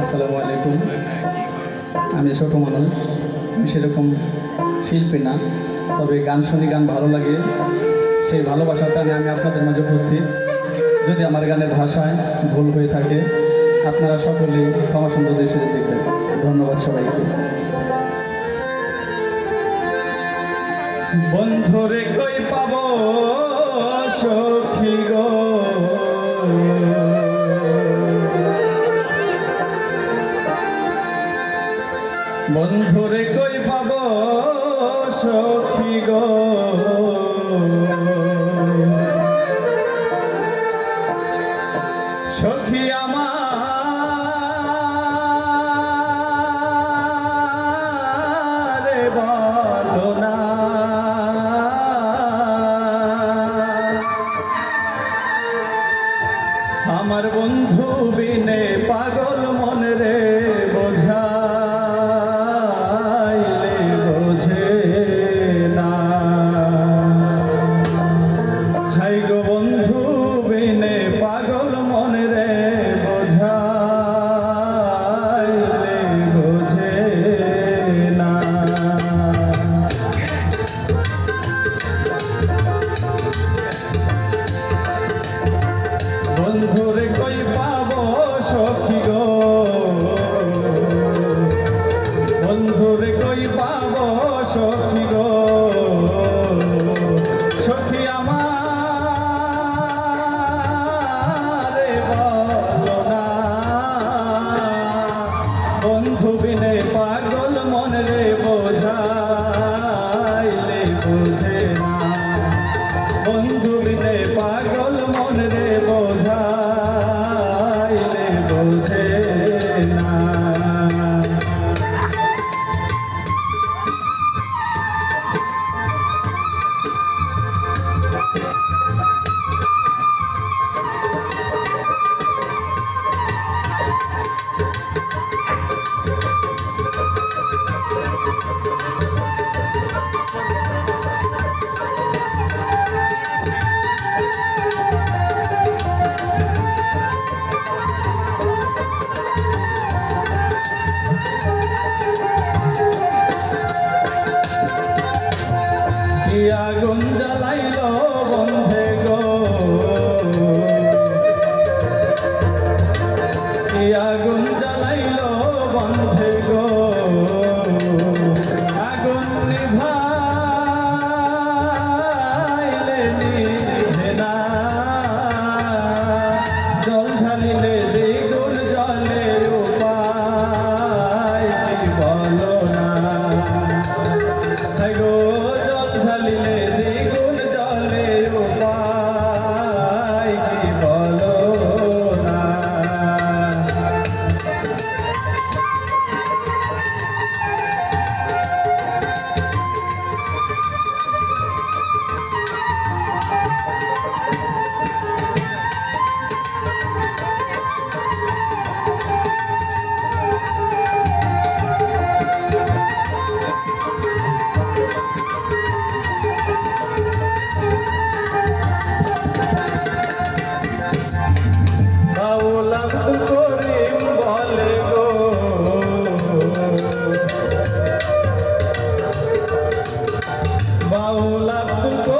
আসসালামু আলাইকুম। আমি ছোট মানুষ, আমি সেরকম শিল্পী না, তবে গান শুনি, গান ভালো লাগে। সেই ভালোবাসাটা নিয়ে আমি আপনাদের মাঝে উপস্থিত। যদি আমার গানের ভাষায় ভুল হয়ে থাকে, আপনারা সকলেই ক্ষমা সুন্দর দৃষ্টিতে দেখবেন। ধন্যবাদ সবাইকে। বন্ধুরে কই পাব সখী গো? বন্ধুরে কই পাব সখী গো? আমার বন্ধু বিনে পাগল মন রে বোঝাইলে পাব সখী গো। সখী আমার বলো না। বন্ধু বিনে পাগল মন রে বন্ধু জ্বালাইল বন্ধে গো। আগুন জ্বালাইল বন্ধে গো। আগুন নিভাইলে নিভে না। জল ঢালিলে দ্বিগুণ জলে উপায় বলো না? গো, জল ঢালিলে বাউলা আব্দুল